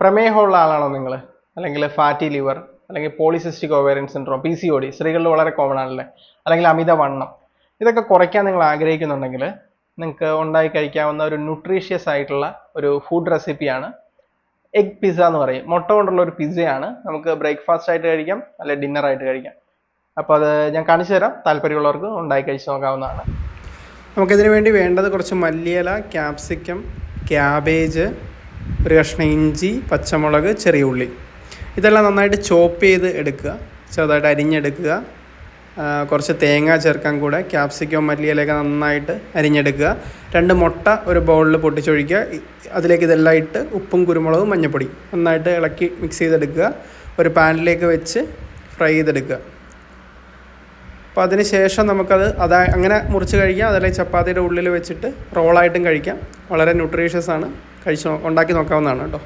പ്രമേഹമുള്ള ആളാണോ നിങ്ങൾ അല്ലെങ്കിൽ ഫാറ്റി ലിവർ അല്ലെങ്കിൽ polycystic ovarian syndrome P C O D സ്ത്രീകളിൽ വളരെ കോമൺ ആണല്ലേ? അല്ലെങ്കിൽ അമിതവണ്ണം. ഇതൊക്കെ കുറയ്ക്കാൻ നിങ്ങൾ ആഗ്രഹിക്കുന്നുണ്ടെങ്കിൽ നിങ്ങൾക്ക് ഉണ്ടായി കഴിക്കാവുന്ന ഒരു ന്യൂട്രീഷ്യസ് ആയിട്ടുള്ള ഒരു ഫുഡ് റെസിപ്പിയാണ് എഗ് പിസ്സ എന്ന് പറയും. മുട്ട കൊണ്ടുള്ള ഒരു പിസ്സയാണ് നമുക്ക് ബ്രേക്ക്ഫാസ്റ്റ് ആയിട്ട് കഴിക്കാം അല്ലെങ്കിൽ ഡിന്നർ ആയിട്ട് കഴിക്കാം. അപ്പോൾ അത് ഞാൻ കാണിച്ചു തരാം. താല്പര്യമുള്ളവർക്ക് ഉണ്ടായി കഴിച്ച് നോക്കാവുന്നതാണ്. നമുക്കിതിന് വേണ്ടി വേണ്ടത് കുറച്ച് മല്ലിയില ക്യാപ്സിക്കം ക്യാബേജ് ഒരു കഷ്ണം ഇഞ്ചി പച്ചമുളക് ചെറിയ ഉള്ളി. ഇതെല്ലാം നന്നായിട്ട് ചോപ്പ് ചെയ്ത് എടുക്കുക. ചെറുതായിട്ട് അരിഞ്ഞെടുക്കുക. കുറച്ച് തേങ്ങ ചേർക്കാൻ കൂടെ ക്യാപ്സിക്കോ മല്ലിയിലൊക്കെ നന്നായിട്ട് അരിഞ്ഞെടുക്കുക. രണ്ട് മുട്ട ഒരു ബൗളിൽ പൊട്ടിച്ചൊഴിക്കുക. അതിലേക്ക് ഇതെല്ലാം ഇട്ട് ഉപ്പും കുരുമുളകും മഞ്ഞപ്പൊടി നന്നായിട്ട് ഇളക്കി മിക്സ് ചെയ്തെടുക്കുക. ഒരു പാനിലേക്ക് വെച്ച് ഫ്രൈ ചെയ്തെടുക്കുക. അപ്പോൾ അതിന് ശേഷം നമുക്കത് അതാ അങ്ങനെ മുറിച്ച് കഴിക്കാം. അതല്ലെങ്കിൽ ചപ്പാത്തിയുടെ ഉള്ളിൽ വെച്ചിട്ട് റോളായിട്ടും കഴിക്കാം. വളരെ ന്യൂട്രീഷ്യസ് ആണ്. കഴിച്ച് ഉണ്ടാക്കി നോക്കാവുന്നതാണ് കേട്ടോ.